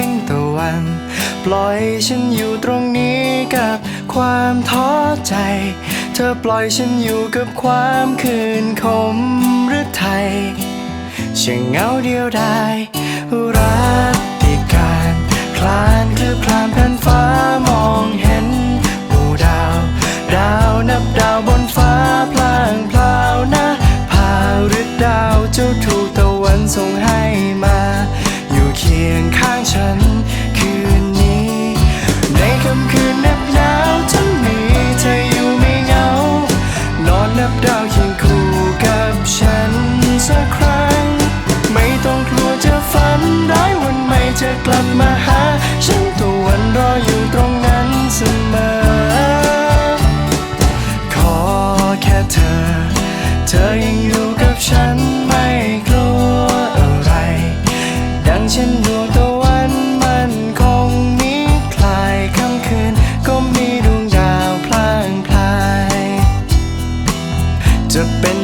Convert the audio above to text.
งตะวัน ปล่อยฉันอยู่ตรงนี้กับความท้อใจ เธอปล่อยฉันอยู่กับความคืนขมฤทัยช่างเงาเดียวดายรัก จะกลับมาหา ฉันทุกวันรออยู่ตรงนั้นเสมอ ขอแค่เธอ เธอยังอยู่กับฉันไม่กลัวอะไร ดังฉันดวงตะวันมันคงมีคลายค่ำคืน ก็มีดวงดาวพลางพลาย จะเป็น